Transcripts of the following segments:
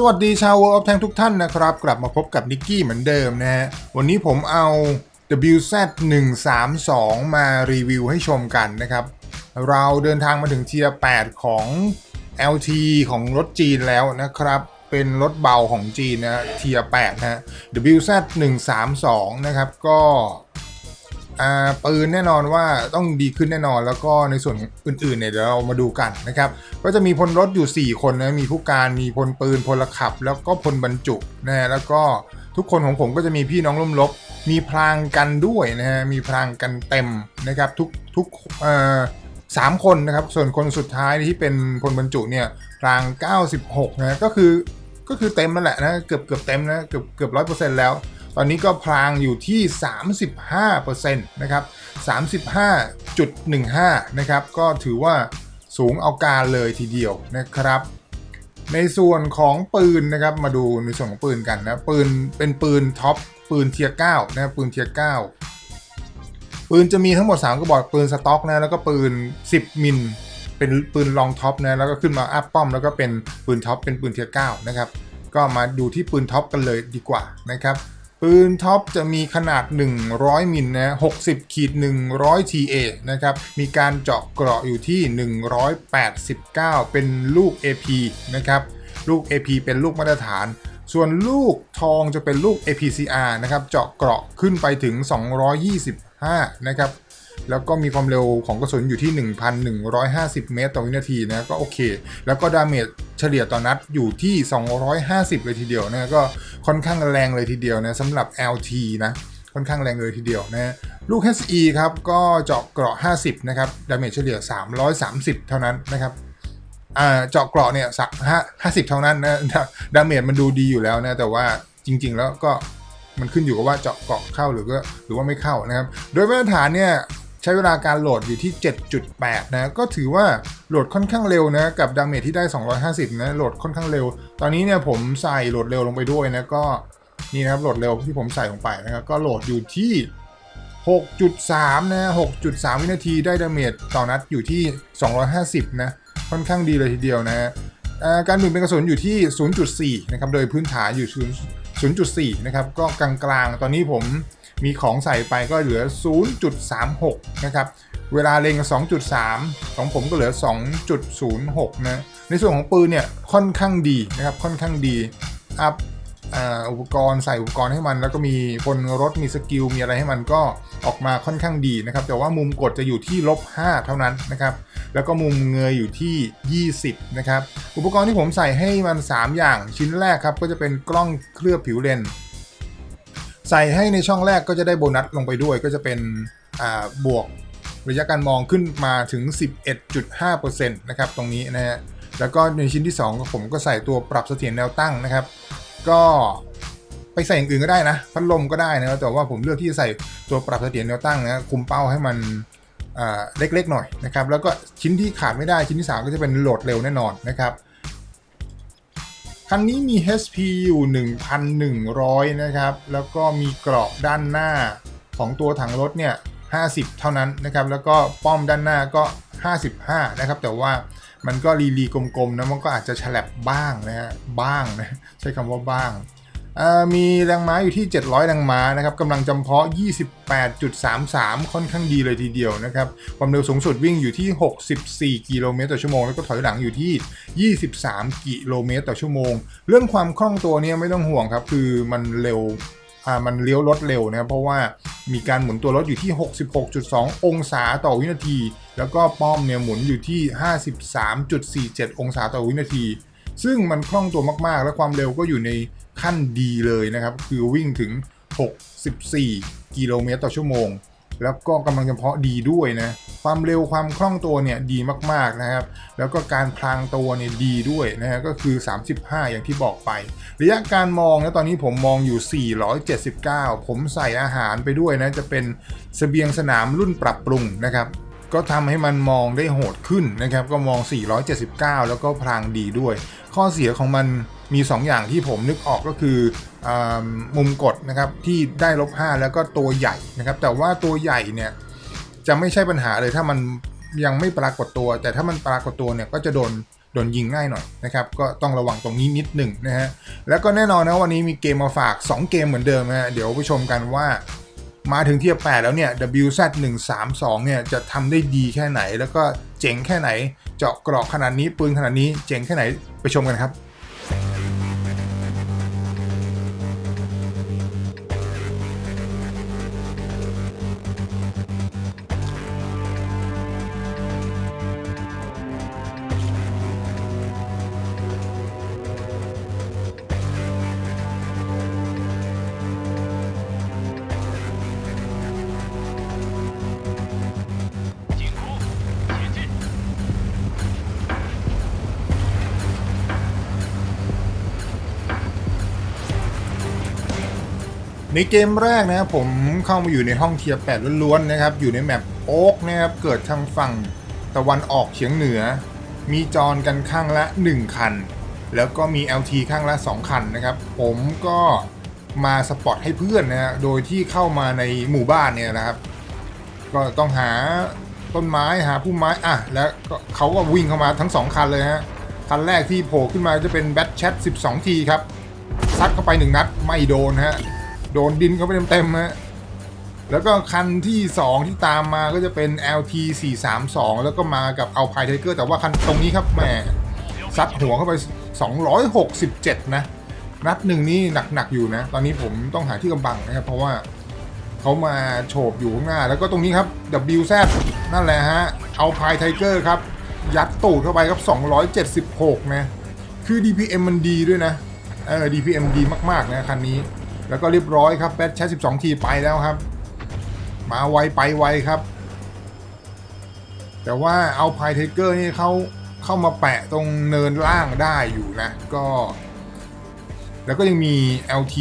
สวัสดีชาว World of Tank ทุกท่านนะครับ กลับมาพบกับนิกกี้เหมือนเดิมนะฮะ วันนี้ผมเอา WZ 132มารีวิวให้ชมกันนะครับ เราเดินทางมาถึงเทียร์ 8 ของ LT ของรถจีนแล้วนะครับ เป็นรถเบาของจีนนะเทียร์ 8 นะฮะ WZ 132นะครับ ก็ อ่าปืนแน่นอนว่าต้องดีขึ้นแน่นอนแล้วก็ในส่วนอื่นๆเนี่ยเดี๋ยวเรามาดูกันนะครับก็จะมีพลรถอยู่ 4 คนนะมีผู้การมีพลปืนพลขับ แล้วก็พลบรรจุนะฮะแล้วก็ทุกคนของผมก็จะมีพี่น้องร่วมรบมีพรางกันด้วยนะฮะมีพรางกันเต็มนะครับทุกทุกเอ่อสามคนนะครับส่วนคนสุดท้ายที่เป็นพลบรรจุเนี่ยพราง 96นะก็คือก็คือเต็มนั่นแหละนะเกือบเกือบเต็มนะเกือบเกือบร้อยเปอร์เซ็นต์แล้ว ตอนนี้ก็พรางอยู่ที่ 35%นะครับ 35.15 นะครับ ก็ถือว่าสูงเอาการเลยทีเดียวนะครับ ในส่วนของปืนนะครับ มาดูในส่วนของปืนกันนะ ปืนเป็นปืนท็อปปืนเทียร์9นะปืนเทียร์9ปืนจะมีทั้งหมด 3กระบอกปืนสต็อกนะแล้วก็ปืน 10 มิลเป็นปืนลองท็อปนะแล้วก็ขึ้นมาอัพป้อมแล้วก็เป็นปืนท็อปเป็นปืนเทียร์9นะครับก็มาดูที่ปืนท็อปกันเลยดีกว่านะครับ ปืนท็อปจะมีขนาด 100 มิลนะ60ขีด100 TA นะครับ มีการเจาะเกราะอยู่ที่ 189 เป็นลูก AP นะครับ ลูก AP เป็นลูกมาตรฐาน ส่วนลูกทองจะเป็นลูก APCR นะครับ เจาะเกราะขึ้นไปถึง 225 นะครับ แล้วก็มีความเร็วของกระสุนอยู่ที่ 1,150 เมตรต่อวินาทีนะก็โอเค แล้วก็ดาเมจเฉลี่ยต่อนัดอยู่ที่ 250 เลยทีเดียวนะก็ค่อนข้างแรงเลยทีเดียวนะสำหรับ LT นะค่อนข้างแรงเลยทีเดียวนะลูก HE ครับก็เจาะเกราะ 50 นะครับดาเมจเฉลี่ย 330 เท่านั้นนะครับอ่าเจาะเกราะเนี่ยสักห้าสิบเท่านั้นนะดาเมจมันดูดีอยู่แล้วนะ แต่ว่าจริง ๆ แล้วก็มันขึ้นอยู่กับว่าเจาะเกราะเข้าหรือก็หรือว่าไม่เข้านะครับ โดยมาตรฐานเนี่ย ใช้เวลาการโหลดอยู่ที่ 7.8 นะ ก็ถือว่าโหลดค่อนข้างเร็วนะ กับดาเมจที่ได้ 250 นะ โหลดค่อนข้างเร็ว ตอนนี้เนี่ยผมใส่โหลดเร็วลงไปด้วยนะ ก็นี่นะครับ โหลดเร็วที่ผมใส่ลงไปนะครับ ก็โหลดอยู่ที่ 6.3 นะ 6.3 วินาทีได้ดาเมจต่อนัดอยู่ที่ 250 นะ ค่อนข้างดีเลยทีเดียวนะการหมุนเป็นกระสุนอยู่ที่ 0.4 นะครับ โดยพื้นฐานอยู่ 0.4 นะครับ ก็กลางๆ ตอนนี้ผม มีของใส่ไปก็เหลือ 0.36 นะครับ เวลาเล็ง 2.3 ของผมก็เหลือ 2.06 นะ ในส่วนของปืนเนี่ยค่อนข้างดีนะครับ ค่อนข้างดี อัพอ,อุปกรณ์ใส่อุปกรณ์ให้มัน แล้วก็มีพลรถมีสกิลมีอะไรให้มันก็ออกมาค่อนข้างดีนะครับ แต่ว่ามุมกดจะอยู่ที่ลบ 5 เท่านั้นนะครับ แล้วก็มุมเงยอยู่ที่ 20 นะครับ อุปกรณ์ที่ผมใส่ให้มัน 3 อย่างชิ้นแรกครับ ก็จะเป็นกล้องเคลือบผิวเลนส์ ใส่ให้ในช่องแรกก็จะได้โบนัสลงไปด้วย ก็จะเป็นบวกระยะการมองขึ้นมาถึง 11.5%นะครับตรงนี้นะฮะแล้วก็ในชิ้นที่ 2 ผมก็ใส่ตัวปรับเสถียรแนวตั้งนะครับ ก็ไปใส่อย่างอื่นก็ได้นะ พัดลมก็ได้นะแต่ว่าผมเลือกที่จะใส่ตัวปรับเสถียรแนวตั้งนะคุมเป้าให้มันเล็กๆหน่อยนะครับแล้วก็ชิ้นที่ขาดไม่ได้ชิ้นที่ 3 ก็จะเป็นโหลดเร็วแน่นอนนะครับ คันนี้มี HP อยู่ 1,100 นะครับ แล้วก็มีกรอบด้านหน้าของตัวถังรถเนี่ย 50 เท่านั้นนะครับ แล้วก็ป้อมด้านหน้าก็ 55 นะครับ แต่ว่ามันก็รีรีกลมๆนะ มันก็อาจจะฉลับบ้างนะฮะ บ้างนะ ใช้คำว่าบ้าง มีแรงม้าอยู่ที่ 700 แรงม้านะครับกำลังจำเพาะ 28.33 ค่อนข้างดีเลยทีเดียวนะครับ ความเร็วสูงสุดวิ่งอยู่ที่ 64 กิโลเมตรต่อชั่วโมง แล้วก็ถอยหลังอยู่ที่ 23 กิโลเมตรต่อชั่วโมง เรื่องความคล่องตัวเนี่ยไม่ต้องห่วงครับ คือมันเร็วมันเลี้ยวรถเร็วนะครับเพราะว่ามีการหมุนตัวรถอยู่ที่ 66.2 องศาต่อวินาที แล้วก็ป้อมเนี่ยหมุนอยู่ที่ 53.47 องศาต่อวินาที ซึ่งมันคล่องตัวมากๆ และความเร็วก็อยู่ในขั้นดีเลยนะครับ คือวิ่งถึง 64 กิโลเมตรต่อชั่วโมง แล้วก็กำลังเฉพาะดีด้วยนะ ความเร็วความคล่องตัวเนี่ยดีมากๆนะครับ แล้วก็การพลางตัวเนี่ยดีด้วยนะฮะก็คือ 35 อย่างที่บอกไป ระยะการมองนะตอนนี้ผมมองอยู่ 479 ผมใส่อาหารไปด้วยนะ จะเป็นเสบียงสนามรุ่นปรับปรุงนะครับ ก็ทำให้มันมองได้โหดขึ้นนะครับ ก็มอง 479 แล้วก็พลางดีด้วย ข้อเสียของมันมี 2 อย่างที่ผมนึกออกก็คืออมุมกดนะครับที่ได้ลบ 5 แล้วก็ตัวใหญ่นะครับ แต่ว่าตัวใหญ่เนี่ยจะไม่ใช่ปัญหาเลยถ้ามันยังไม่ปรากฏตัว แต่ถ้ามันปรากฏตัวเนี่ยก็จะโดนโดนยิงง่ายหน่อยนะครับ ก็ต้องระวังตรงนี้นิดหนึ่งนะฮะแล้วก็แน่นอนนะวันนี้มีเกมมาฝาก 2 เกมเหมือนเดิมนะฮะเดี๋ยวไปชมกันว่า มาถึงเทียบ8แล้วเนี่ย WZ 1 3 2 เนี่ยจะทำได้ดีแค่ไหน แล้วก็เจ๋งแค่ไหน เจาะกรอกขนาดนี้ปืนขนาดนี้เจ๋งแค่ไหนไปชมกันครับ ในเกมแรกนะครับผมเข้ามาอยู่ในห้องเทียร์8ล้วนๆนะครับ อยู่ในแมปโอ๊กนะครับ เกิดทางฝั่งตะวันออกเฉียงเหนือ มีจอนกันข้างละ 1 คัน แล้วก็มี LT ข้างละ 2 คันนะครับ ผมก็มาสปอตให้เพื่อนนะฮะโดยที่เข้ามาในหมู่บ้านเนี่ยนะครับ ก็ต้องหาต้นไม้หาพุ่มไม้อะแล้วเขาก็วิ่งเข้ามาทั้ง 2 คันเลยฮะคันแรกที่โผล่ขึ้นมาจะเป็นแบทแชท12 ทีครับซัดเข้าไปหนึ่งนัดไม่โดนฮะ โดนดินเข้าไปเต็มๆฮะแล้วก็คันที่ 2 ที่ตามมาก็จะเป็น LT 432 แล้วก็มากับเอาพายไทเกอร์แต่ว่าคันตรงนี้ครับแหมซัดหัวเข้าไป 267 นะ นัดหนึ่งนี่หนักๆอยู่นะ ตอนนี้ผมต้องหาที่กำบังนะครับ เพราะว่าเขามาโฉบอยู่ข้างหน้า แล้วก็ตรงนี้ครับ WZ นั่นแหละฮะ เอาพายไทเกอร์ครับ ยัดตูดเข้าไปครับ 276 นะ คือ DPM มันดีด้วยนะ เออ DPM ดีมากๆนะคันนี้ แล้วก็เรียบร้อยครับแบทแชท12 ทีไปแล้วครับ มาไวไปไวครับ แต่ว่าเอาพายเทเกอร์นี่เขาเข้ามาแปะตรงเนินล่างได้อยู่นะ ก็ แล้วก็ยังมี LT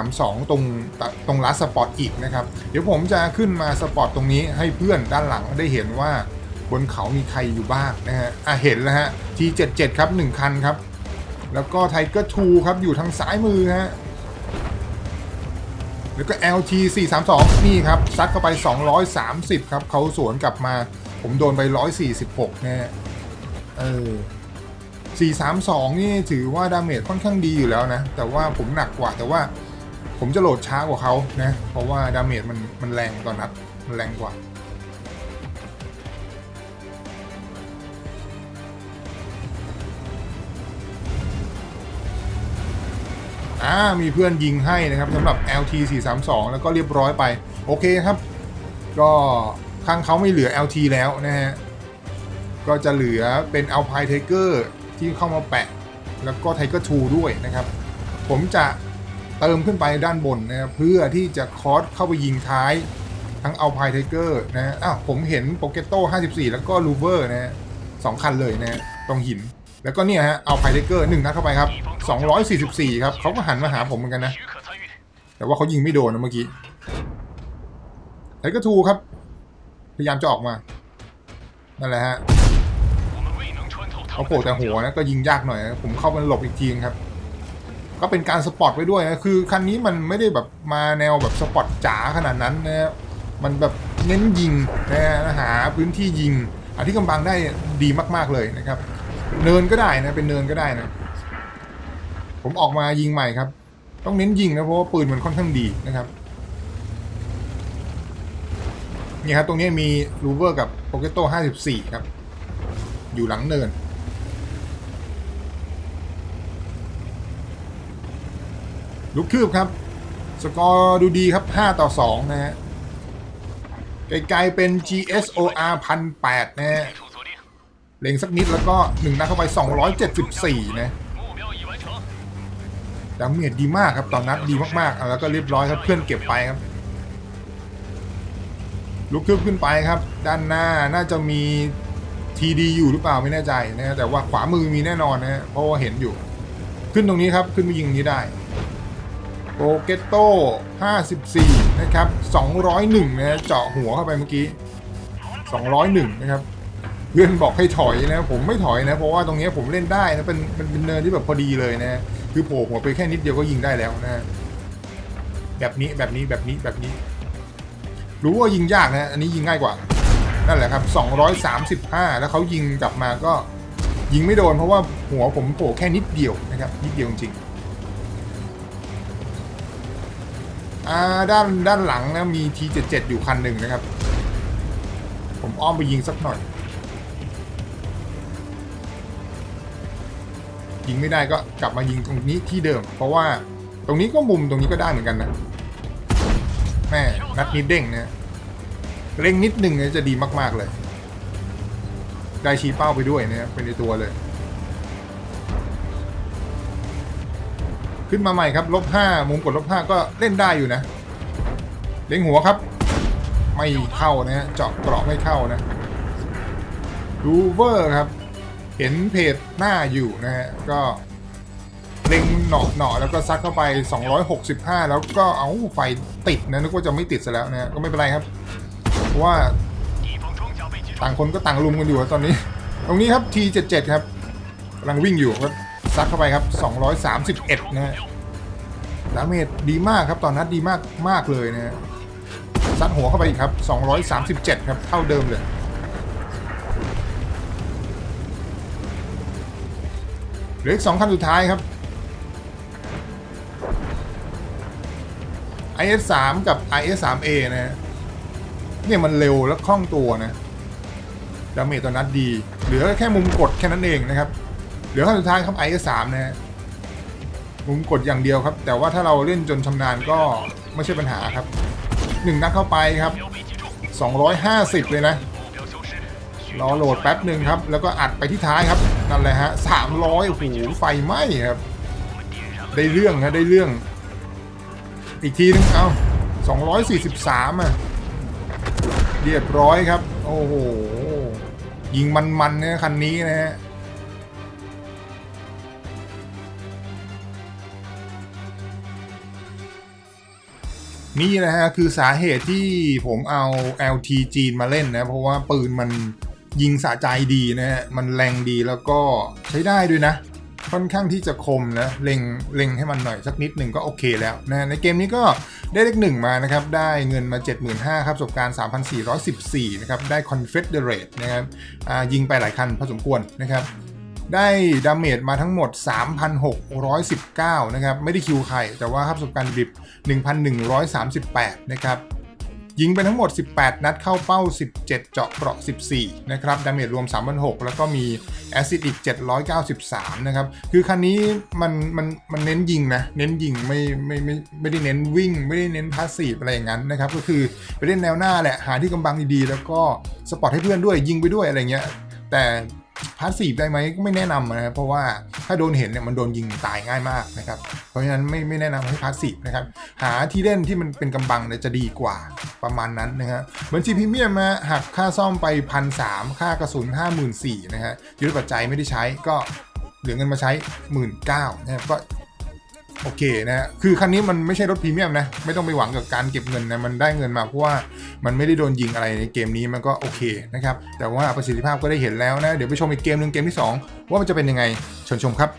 432 ตรงตรงลัสสปอร์ตอีกนะครับ เดี๋ยวผมจะขึ้นมาสปอร์ตตรงนี้ให้เพื่อนด้านหลังได้เห็นว่าบนเขามีใครอยู่บ้างนะฮะ อะเห็นแล้วฮะ T77 ครับ 1 คันครับ แล้วก็ไทเกอร์2ครับอยู่ทางซ้ายมือฮะ แล้วก็ LT 432 นี่ครับซัดเข้าไป 230 ครับเขาสวนกลับมา ผมโดนไป 146นะฮะเออ432 นี่ถือว่าดาเมจค่อนข้างดีอยู่แล้วนะ แต่ว่าผมหนักกว่าแต่ว่าผมจะโหลดช้ากว่าเขานะ เพราะว่าดาเมจมันมันแรงตอนนัดมันแรงกว่า อ่ามีเพื่อนยิงให้นะครับสำหรับ LT 432 แล้วก็เรียบร้อยไป โอเคครับ ก็ข้างเขาไม่เหลือ LT แล้วนะฮะ ก็จะเหลือเป็น Alpine Tiger ที่เข้ามาแปะ แล้วก็ Tiger 2ด้วยนะครับ ผมจะเติมขึ้นไปด้านบนนะครับเพื่อที่จะคอสเข้าไปยิงท้ายทั้ง Alpine Tiger นะฮะอ้าวผมเห็น p o k e t o 54 แล้วก็ Luver นะฮะสองคันเลยนะฮะตรงหิน แล้วก็เนี่ยฮะเอาไพเดเกอร์หนึ่งนัดเข้าไปครับ244ครับเขาก็หันมาหาผมเหมือนกันนะ แต่ว่าเขายิงไม่โดนนะเมื่อกี้ไทเกอร์ทูครับ พยายามจะออกมา นั่นแหละฮะเขาโผล่แต่หัวนะก็ยิงยากหน่อยนะผมเข้าไปหลบอีกทีนึงครับ ก็เป็นการสปอตไปด้วยนะคือคันนี้มันไม่ได้แบบมาแนวแบบสปอตจ๋าขนาดนั้นนะมันแบบเน้นยิงนะหาพื้นที่ยิงอันที่กำบังได้ดีมาก ๆเลยนะครับ เนินก็ได้นะ เป็นเนินก็ได้นะ ผมออกมายิงใหม่ครับ ต้องเน้นยิงนะเพราะว่าปืนมันค่อนข้างดีนะครับนี่ครับตรงนี้มีรูเวอร์กับโปเกโต้ห้าสิบสี่ครับ อยู่หลังเนิน ลุกคืบครับ สกอร์ดูดีครับห้าต่อสองนะฮะไกลๆเป็น GSOR พันแปดนะฮะ เล็งสักนิดแล้วก็หนึ่งนัดเข้าไป 274 นะดาเมจดีมากครับตอนนัดดีมากๆแล้วก็เรียบร้อยครับเพื่อนเก็บไปครับ ลุกขึ้นขึ้นไปครับ ด้านหน้าน่าจะมีทีดีอยู่หรือเปล่าไม่แน่ใจนะแต่ว่าขวามือมีแน่นอนนะเพราะว่าเห็นอยู่ ขึ้นตรงนี้ครับขึ้นไปยิงนี้ได้โปเกตโต้54 นะครับ 201 นะเจาะหัวเข้าไปเมื่อกี้ 201 นะครับ เพื่อนบอกให้ถอยนะผมไม่ถอยนะ เพราะว่าตรงนี้ผมเล่นได้นะเป็นเป็นเป็นเนินที่แบบพอดีเลยนะคือโผล่หัวไปแค่นิดเดียวก็ยิงได้แล้วนะแบบนี้แบบนี้แบบนี้แบบนี้ รู้ว่ายิงยากนะ อันนี้ยิงง่ายกว่า นั่นแหละครับ 235 แล้วเขายิงกลับมาก็ยิงไม่โดนเพราะว่าหัวผมโผล่แค่นิดเดียวนะครับ นิดเดียวจริงๆด้านด้านหลังนะมี T77 อยู่คันหนึ่งนะครับ ผมอ้อมไปยิงสักหน่อย ยิงไม่ได้ก็กลับมายิงตรงนี้ที่เดิม เพราะว่าตรงนี้ก็มุมตรงนี้ก็ได้เหมือนกันนะแม่นัดนี้เด้งเนี่ยเร่งนิดหนึ่งเนี่ยจะดีมาก ๆ เลย ได้ชี้เป้าไปด้วยเนี่ยเป็นในตัวเลย ขึ้นมาใหม่ครับลบห้ามุมกดลบห้าก็เล่นได้อยู่นะ เล็งหัวครับ ไม่เข้านะฮะเจาะเกราะไม่เข้านะรูเวอร์ครับ เห็นเพจหน้าอยู่นะฮะก็เล็งหนอหนอแล้วก็ซัดเข้าไป 265 แล้วก็เอาไฟติดนะนึกว่าจะไม่ติดซะแล้วนะก็ไม่เป็นไรครับเพราะว่าต่างคนก็ต่างลุมกันอยู่ตอนนี้ ตรงนี้ครับ T77 ครับกำลังวิ่งอยู่ก็ซัดเข้าไปครับ 231 นะฮะดาเมจดีมากครับตอนนั้นดีมากมากเลยนะฮะซัดหัวเข้าไปอีกครับ 237 ครับ เท่าเดิมเลย เหลืออีกสองคันสุดท้ายครับ IS3 กับ IS3A นะ เนี่ยมันเร็วและคล่องตัวนะดาเมจต่อนัดดี เหลือแค่มุมกดแค่นั้นเองนะครับ เหลือคันสุดท้ายครับ IS3 นะฮะมุมกดอย่างเดียวครับ แต่ว่าถ้าเราเล่นจนชำนาญก็ไม่ใช่ปัญหาครับหนึ่งนัดเข้าไปครับ 250 เลยนะ รอโหลดแป๊บหนึ่งครับ แล้วก็อัดไปที่ท้ายครับ นั่นแหละฮะ300โอ้โหไฟไหม้ครับ ได้เรื่องนะได้เรื่อง อีกทีนึงเอา243อะ เรียบร้อยครับ โอ้โห ยิงมันๆเนี่ยคันนี้นะฮะนี่นะฮะคือสาเหตุที่ผมเอา LT จีนมาเล่นนะ เพราะว่าปืนมัน ยิงสะใจดีนะฮะ มันแรงดีแล้วก็ใช้ได้ด้วยนะ ค่อนข้างที่จะคมนะเล็งเล็งให้มันหน่อยสักนิดหนึ่งก็โอเคแล้วนะในเกมนี้ก็ได้เลขหนึ่งมานะครับ ได้เงินมา 75,000ครับประสบการณ์ 3,414 นะครับ ได้ Confederate นะครับยิงไปหลายคันพอสมควรนะครับได้ดาเมจมาทั้งหมด 3,619 นะครับ ไม่ได้คิวใคร แต่ว่าครับประสบการณ์ดิบ 1,138 นะครับ ยิงไปทั้งหมด 18 นัดเข้าเป้า 17 เจาะเกราะ 14 นะครับ ดาเมจรวม 3,600 แล้วก็มีแอซิดอีก 793 นะครับ คือคันนี้มันมันมันเน้นยิงนะ เน้นยิงไม่ไม่ไม่ไม่ได้เน้นวิ่ง ไม่ได้เน้นพาสซีฟอะไรอย่างนั้นนะครับ ก็คือไปเล่นแนวหน้าแหละ หาที่กำบังดีๆ แล้วก็สปอร์ตให้เพื่อนด้วย ยิงไปด้วยอะไรเงี้ย แต่ พาสซีฟได้ไหมก็ไม่แนะนำนะครับเพราะว่าถ้าโดนเห็นเนี่ยมันโดนยิงตายง่ายมากนะครับเพราะฉะนั้นไม่ไม่แนะนำให้พาสซีฟนะครับหาที่เล่นที่มันเป็นกำบังเนี่ยจะดีกว่าประมาณนั้นนะฮะเหมือนจีพีเมียมาหักค่าซ่อมไปพันสามค่ากระสุนห้าหมื่นสี่นะฮะยุทธปัจจัยไม่ได้ใช้ก็เหลือเงินมาใช้หมื่นเก้านะครับก็ โอเคนะฮะคือคันนี้มันไม่ใช่รถพรีเมียมนะ ไม่ต้องไปหวังกับการเก็บเงินนะ มันได้เงินมาเพราะว่ามันไม่ได้โดนยิงอะไรในเกมนี้มันก็โอเคนะครับ แต่ว่าประสิทธิภาพก็ได้เห็นแล้วนะ เดี๋ยวไปชมอีกเกมหนึ่งเกมที่ 2 ว่ามันจะเป็นยังไงชิญชมครับ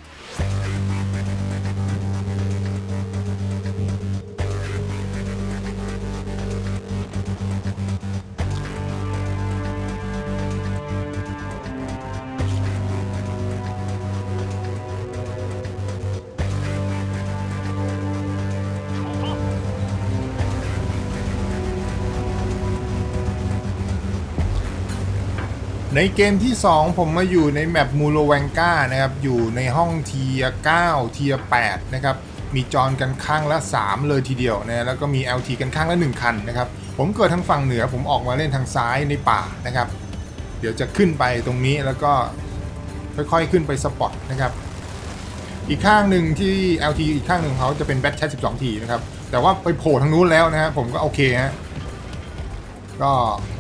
ในเกมที่ 2 ผมมาอยู่ในแมปมูโลแวงกานะครับ อยู่ในห้องเทีย9เทีย8นะครับ มีจอนกันข้างละ 3 เลยทีเดียวนะแล้วก็มี LT กันข้างละ 1 คันนะครับ ผมเกิดทางฝั่งเหนือ ผมออกมาเล่นทางซ้ายในป่านะครับ เดี๋ยวจะขึ้นไปตรงนี้แล้วก็ค่อยๆขึ้นไปสปอตนะครับ อีกข้างหนึ่งที่ LT อีกข้างหนึ่งของเขาจะเป็นแบทแชท12 ทีนะครับ แต่ว่าไปโผล่ทางนู้นแล้วนะฮะผมก็โอเคฮะ ก็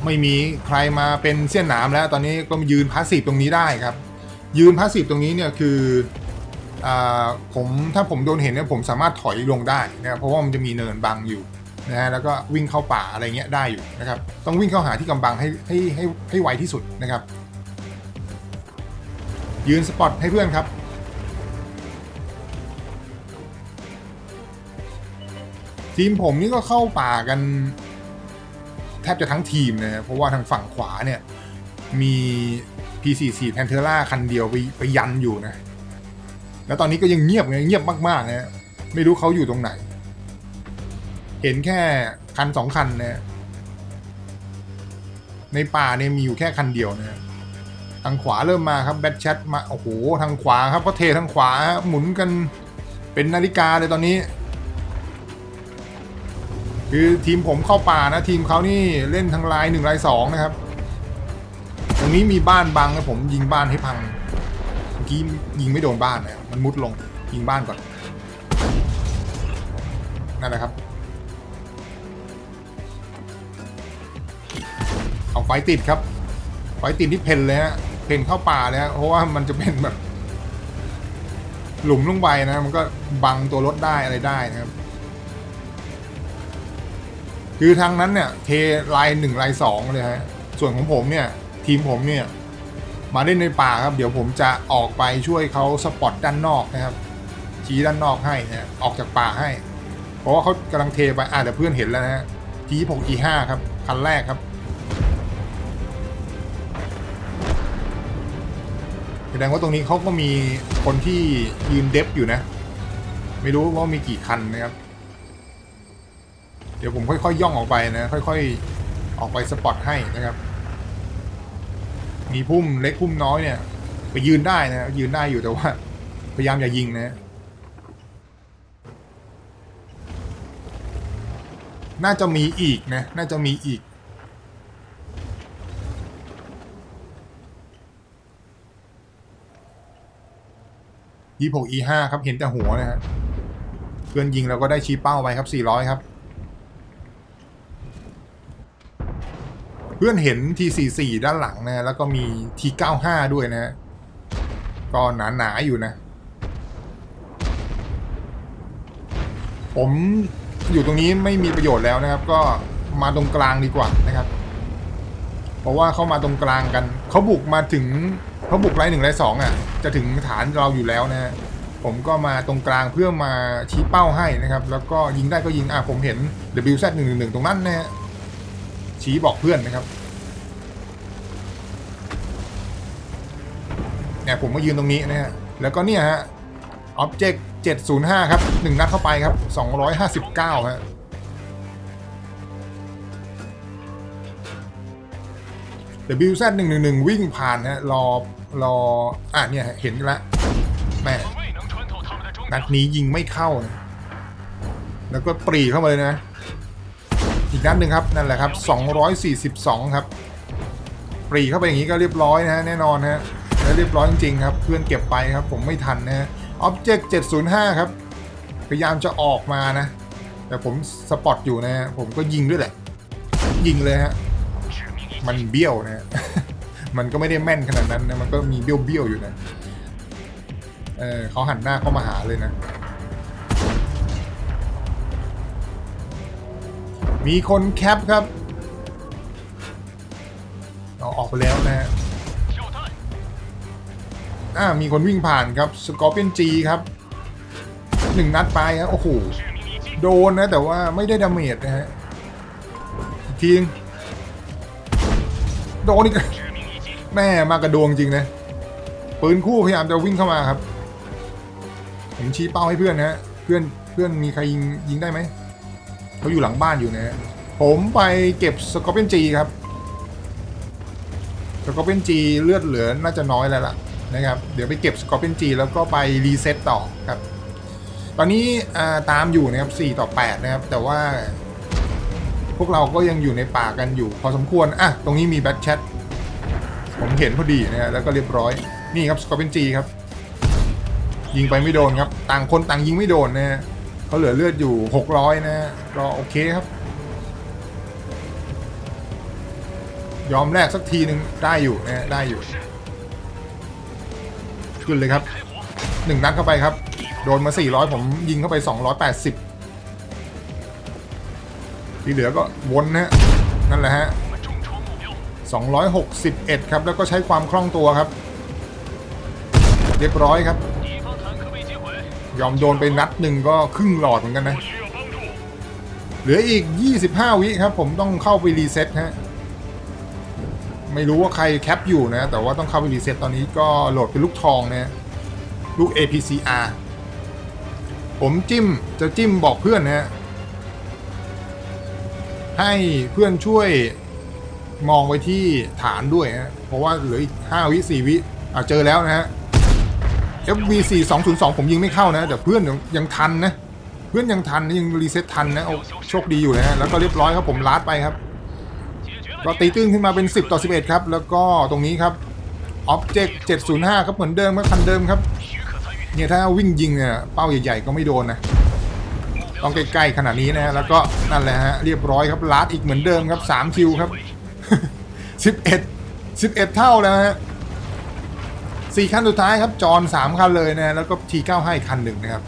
ไม่มีใครมาเป็นเสี้ยนหนามแล้วตอนนี้ก็มายืนพาสซีฟตรงนี้ได้ครับ ยืนพาสซีฟตรงนี้เนี่ยคืออผมถ้าผมโดนเห็นเนี่ยผมสามารถถอยลงได้นะครับเพราะว่ามันจะมีเนินบังอยู่นะฮะแล้วก็วิ่งเข้าป่าอะไรเงี้ยได้อยู่นะครับ ต้องวิ่งเข้าหาที่กำบังให้ให้ให้ให้ไวที่สุดนะครับ ยืนสปอตให้เพื่อนครับทีมผมนี่ก็เข้าป่ากัน แทบจะทั้งทีมนะเพราะว่าทางฝั่งขวาเนี่ย มี P44 แพนเทล่าคันเดียวไปไปยันอยู่นะ แล้วตอนนี้ก็ยังเงียบไงเงียบมากๆนะไม่รู้เขาอยู่ตรงไหน เห็นแค่คันสองคันนะในป่าเนี่ยมีอยู่แค่คันเดียวนะทางขวาเริ่มมาครับแบทแชทมาโอ้โหทางขวาครับก็เททางขวาหมุนกันเป็นนาฬิกาเลยตอนนี้ คือทีมผมเข้าป่านะ ทีมเขานี่เล่นทางลายหนึ่งลายสองนะครับ ตรงนี้มีบ้านบังนะผมยิงบ้านให้พังเมื่อกี้ยิงไม่โดนบ้านนะมันมุดลงยิงบ้านก่อนนั่นแหละครับ เอาไฟติดครับไฟติดที่เพนเลยฮะเพนเข้าป่าเลยฮะเพราะว่ามันจะเป็นแบบ หลุมลงไปนะ มันก็บังตัวรถได้อะไรได้นะครับ คือทางนั้นเนี่ยเทลายหนึ่งลายสองเลยฮะส่วนของผมเนี่ยทีมผมเนี่ยมาเล่นในป่าครับ เดี๋ยวผมจะออกไปช่วยเขาสปอตด้านนอกนะครับชี้ด้านนอกให้นะออกจากป่าให้ เพราะว่าเขากำลังเทไปอ่าเดี๋ยวเพื่อนเห็นแล้วนะฮะทีผม E5 ครับคันแรกครับแสดงว่าตรงนี้เขาก็มีคนที่ยืนเดฟอยู่นะ ไม่รู้ว่ามีกี่คันนะครับ เดี๋ยวผมค่อยๆย่องออกไปนะ ค่อยๆ ออกไปสปอตให้นะครับ มีพุ่มเล็กพุ่มน้อยเนี่ย ไปยืนได้นะ ยืนได้อยู่แต่ว่า พยายามอย่ายิงนะ น่าจะมีอีกนะ น่าจะมีอีกยี่หก E ห้าครับ เห็นแต่หัวนะฮะเพื่อนยิงเราก็ได้ชี้เป้าไปครับสี่ร้อยครับ เพื่อนเห็น T44 ด้านหลังนะ แล้วก็มี T95 ด้วยนะ ก็หนาหนาๆอยู่นะ ผมอยู่ตรงนี้ไม่มีประโยชน์แล้วนะครับ ก็มาตรงกลางดีกว่านะครับ เพราะว่าเข้ามาตรงกลางกัน เขาบุกมาถึงเขาบุกไล่หนึ่งไล่สองอะ จะถึงฐานเราอยู่แล้วนะฮะผมก็มาตรงกลางเพื่อมาชี้เป้าให้นะครับ แล้วก็ยิงได้ก็ยิงอะผมเห็น WZ 1 1 1ตรงนั้นนะฮะ ชี้บอกเพื่อนนะครับเนี่ยผมก็ยืนตรงนี้นะฮะแล้วก็เนี่ยฮะอ็อบเจกต์705 ครับ 1 นัดเข้าไปครับ 259 ฮะเดี๋ยวบิลแซดหนึ่งหนึ่งหนึ่งวิ่งผ่านฮะรอรออะเนี่ยเห็นละแม่นัดนี้ยิงไม่เข้า แล้วก็ปรีเข้ามาเลยนะ ด้านหนึ่งครับนั่นแหละครับ 242 ครับปรีเข้าไปอย่างนี้ก็เรียบร้อยนะฮะแน่นอนฮะและเรียบร้อยจริงๆครับเพื่อนเก็บไปครับผมไม่ทันนะฮะออบเจกต์705 ครับ พยายามจะออกมานะ แต่ผมสปอตอยู่นะฮะผมก็ยิงด้วยแหละ ยิงเลยฮะมันเบี้ยวนะฮะมันก็ไม่ได้แม่นขนาดนั้นนะมันก็มีเบี้ยวๆอยู่นะเออเขาหันหน้าเข้ามาหาเลยนะ มีคนแคปครับเราออกไปแล้วนะฮะอ่ามีคนวิ่งผ่านครับสกอร์เปียนจีครับหนึ่งนัดไปคะโอ้โหโดนนะแต่ว่าไม่ได้ดาเมจนะฮะทีงโดนอีกแม่มากระดวงจริงนะปืนคู่พยายามจะวิ่งเข้ามาครับผมชี้เป้าให้เพื่อนนะฮะเพื่อนเพื่อนมีใครยิงยิงได้ไหม เขาอยู่หลังบ้านอยู่นะฮะผมไปเก็บสกอร์เปียนจีครับสกอร์เปียนจีเลือดเหลือน่าจะน้อยแล้วล่ะนะครับเดี๋ยวไปเก็บสกอร์เปียนจีแล้วก็ไปรีเซ็ตต่อครับ ตอนนี้ตามอยู่นะครับ4ต่อ8นะครับแต่ว่า พวกเราก็ยังอยู่ในป่ากันอยู่ พอสมควรอะตรงนี้มีแบทแชทผมเห็นพอดีนะฮะแล้วก็เรียบร้อยนี่ครับสกอร์เปนจีครับ ยิงไปไม่โดนครับ ต่างคนต่างยิงไม่โดนนะฮะ เขาเหลือเลือดอยู่ 600 นะก็โอเคครับ ยอมแลกสักทีหนึ่งได้อยู่นะได้อยู่ ขึ้นเลยครับหนึ่งนัดเข้าไปครับ โดนมา 400 ผมยิงเข้าไป 280 ที่เหลือก็วนนะนั่นแหละฮะ 261 ครับ แล้วก็ใช้ความคล่องตัวครับ เรียบร้อยครับ ยอมโดนไปนัดหนึ่งก็ครึ่งหลอดเหมือนกันนะ เหลืออีก 25 วิครับ ผมต้องเข้าไปรีเซ็ตฮะ ไม่รู้ว่าใครแคปอยู่นะ แต่ว่าต้องเข้าไปรีเซ็ตตอนนี้ก็โหลดเป็นลูกทองนะลูก APCR ผมจิ้มจะจิ้มบอกเพื่อนนะฮะให้เพื่อนช่วยมองไปที่ฐานด้วยฮะเพราะว่าเหลืออีก 5 วิ 4 วิ เอาเจอแล้วนะฮะ FV4202 ผมยิงไม่เข้านะ แต่เพื่อนยังทันนะ เพื่อนยังทันยังรีเซ็ตทันนะโชคดีอยู่นะ แล้วก็เรียบร้อยครับผมลาดไปครับ เราตีตึ้งขึ้นมาเป็น 10 ต่อ 11 ครับ แล้วก็ตรงนี้ครับออ Object 705 ครับเหมือนเดิมครับคันเดิมครับ เนี่ยถ้าวิ่งยิงเนี่ยเป้าใหญ่ๆก็ไม่โดนนะ ต้องใกล้ๆขนาดนี้นะ แล้วก็นั่นแหละฮะเรียบร้อยครับลาดอีกเหมือนเดิมครับ3คิวครับ 11 11 เท่าแล้วฮะ สี่คันสุดท้ายครับ จอน3คันเลยนะแล้วก็ T9 ให้คันหนึ่งนะครับ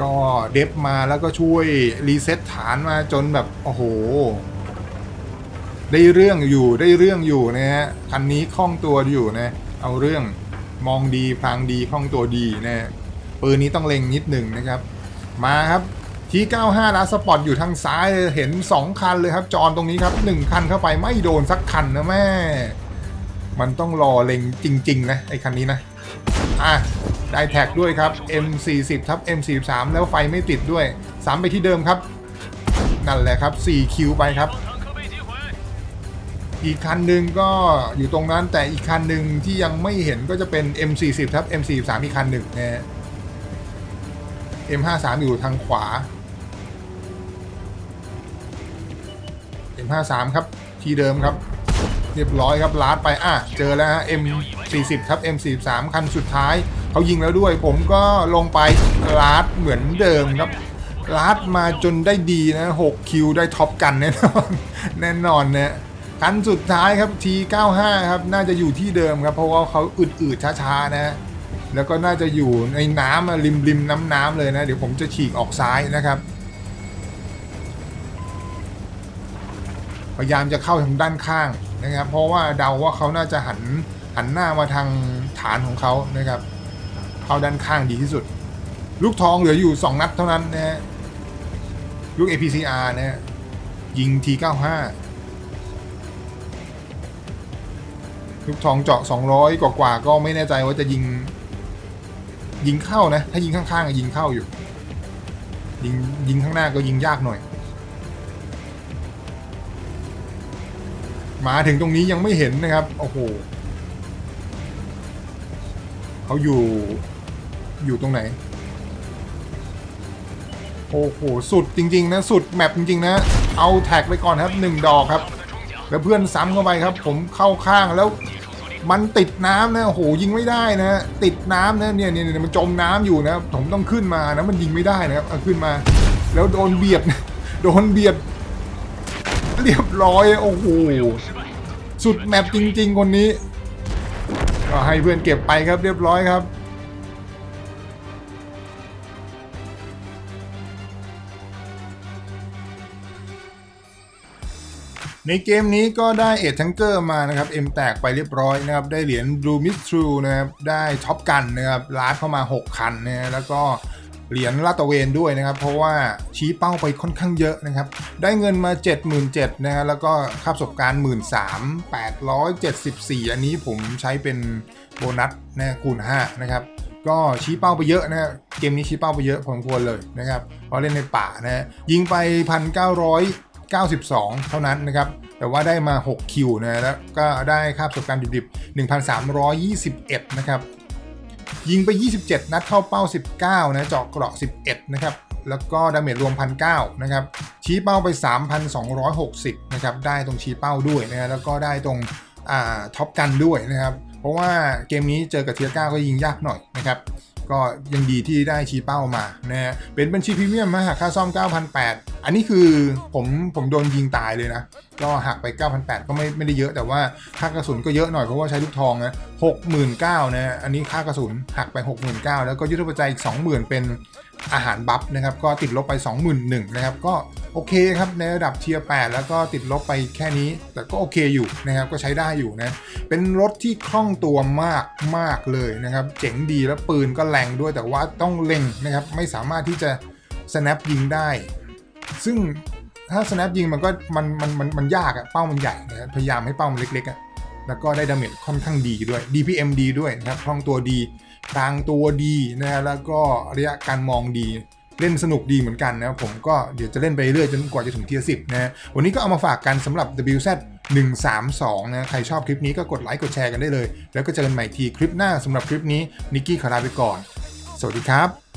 ก็เดฟมาแล้วก็ช่วยรีเซ็ตฐานมาจนแบบ โอ้โห ได้เรื่องอยู่ได้เรื่องอยู่นะฮะคันนี้คล่องตัวอยู่นะ เอาเรื่องมองดีพลางดีคล่องตัวดีนะปืนนี้ต้องเล็งนิดหนึ่งนะครับ มาครับที95ลาสปอร์ตอยู่ทางซ้ายเลยเห็น 2 คันเลยครับ จอนตรงนี้ครับ 1 คันเข้าไปไม่โดนสักคันนะแม่ มันต้องรอเล็งจริง ๆ นะ ไอ้คันนี้นะ อะ ได้แท็กด้วยครับ M40 ทับ M43 แล้วไฟไม่ติดด้วยสามไปที่เดิมครับ นั่นแหละครับ 4 คิวไปครับ อีกคันหนึ่งก็อยู่ตรงนั้นแต่อีกคันหนึ่งที่ยังไม่เห็นก็จะเป็น M40 ทับ M43 อีกคันหนึ่งนะ M53 อยู่ทางขวา M53 ครับที่เดิมครับ เรียบร้อยครับลาดไปอะเจอแล้วฮะ M40 ครับ M43 คันสุดท้ายเขายิงแล้วด้วย ผมก็ลงไปลาดเหมือนเดิมครับลาดมาจนได้ดีนะ6คิวได้ท็อปกันแน่นอนแน่นอนนะคันสุดท้ายครับ T95 ครับน่าจะอยู่ที่เดิมครับ เพราะว่าเขาอืดๆช้าๆนะ แล้วก็น่าจะอยู่ในน้ำริมริมน้ำน้ำๆเลยนะ เดี๋ยวผมจะฉีกออกซ้ายนะครับ พยายามจะเข้าทางด้านข้างนะครับ เพราะว่าเดาว่าเขาน่าจะหันหันหน้ามาทางฐานของเขานะครับ เข้าด้านข้างดีที่สุด ลูกทองเหลืออยู่ 2 นัดเท่านั้นนะฮะลูก APCR นะฮะยิง T95 ลูกทองเจาะ 200 กว่ากว่าก็ไม่แน่ใจว่าจะยิง ยิงเข้านะ ถ้ายิงข้างๆยิงเข้าอยู่ ยิงยิงข้างหน้าก็ยิงยากหน่อย มาถึงตรงนี้ยังไม่เห็นนะครับ โอ้โหเขาอยู่อยู่ตรงไหน โอ้โห สุดจริง ๆ นะ สุดแมปจริง ๆ นะ เอาแท็กไปก่อนครับหนึ่งดอกครับ แล้วเพื่อนซ้ำเข้าไปครับ ผมเข้าข้างแล้วมันติดน้ำนะโหยิงไม่ได้นะ ติดน้ำนะเนี่ยเนี่ยมันจมน้ำอยู่นะ ผมต้องขึ้นมานะ มันยิงไม่ได้นะครับขึ้นมา แล้วโดนเบียด โดนเบียด เรียบร้อยโอ้โห，สุดแมปจริง ๆ คนนี้ ก็ให้เพื่อนเก็บไปครับเรียบร้อยครับในเกมนี้ก็ได้เอ t ทังเกอร์มานะครับเอ็มแตกไปเรียบร้อยนะครับ ได้เหรียญดูมิทรูนะครับ ได้ท็อปกันนะครับลาดเข้ามา 6 คันนะแล้วก็ เหรียญลาตะเวนด้วยนะครับ เพราะว่าชี้เป้าไปค่อนข้างเยอะนะครับ ได้เงินมา 77,000นะฮะแล้วก็ค่าประสบการณ์13,874 อันนี้ผมใช้เป็นโบนัสนะคูณ 5 นะครับ ก็ชี้เป้าไปเยอะนะฮะเกมนี้ชี้เป้าไปเยอะพอสมควรเลยนะครับเพราะเล่นในป่านะฮะยิงไป 1,992 เท่านั้นนะครับแต่ว่าได้มา 6 คิวนะฮะแล้วก็ได้ค่าประสบการณ์ดิบๆ 1,321 นะครับ ยิงไป 27 นัดเข้าเป้า 19 นะ เจาะเกราะ 11 นะครับ แล้วก็ดาเมจรวม 1,900 นะครับ ชี้เป้าไป 3,260 นะครับ ได้ตรงชี้เป้าด้วยนะ แล้วก็ได้ตรงท็อปกันด้วยนะครับ เพราะว่าเกมนี้เจอกับเทียก้าก็ยิงยากหน่อยนะครับ ก็ยังดีที่ได้ชี้เป้ามานะฮะเป็นบัญชีพรีเมียมมาหักค่าซ่อม 9,800 อันนี้คือผมผมโดนยิงตายเลยนะ ก็หักไป 9,800 ก็ไม่ไม่ได้เยอะแต่ว่าค่ากระสุนก็เยอะหน่อยเพราะว่าใช้ลูกทองนะ69,000นะอันนี้ค่ากระสุนหักไป 69,000 แล้วก็ยุทธปัจจัยอีก 20,000 เป็น อาหารบัฟนะครับก็ติดลบไป 21,000นะครับก็โอเคครับในระดับเทียร์8แล้วก็ติดลบไปแค่นี้ แต่ก็โอเคอยู่นะครับก็ใช้ได้อยู่นะเป็นรถที่คล่องตัวมากมากเลยนะครับเจ๋งดีแล้วปืนก็แรงด้วยแต่ว่าต้องเล็งนะครับไม่สามารถที่จะ snap ยิงได้ ซึ่งถ้า snap ยิงมันก็มันมันมันมันยากอะเป้ามันใหญ่นะพยายามให้เป้ามันเล็กๆอะ แล้วก็ได้ดาเมจค่อนข้างดีด้วย DPM ดีด้วยนะครับคล่องตัวดีกลางตัวดีนะฮะแล้วก็ระยะการมองดีเล่นสนุกดีเหมือนกันนะครับผมก็เดี๋ยวจะเล่นไปเรื่อยจนกว่าจะถึงเทียร์สินะฮะวันนี้ก็เอามาฝากกันสำหรับ WZ 132 นะใครชอบคลิปนี้ก็กดไลค์กดแชร์กันได้เลย แล้วก็เจอกันใหม่ทีคลิปหน้าสำหรับคลิปนี้นิกกี้ขอลาไปก่อน สวัสดีครับ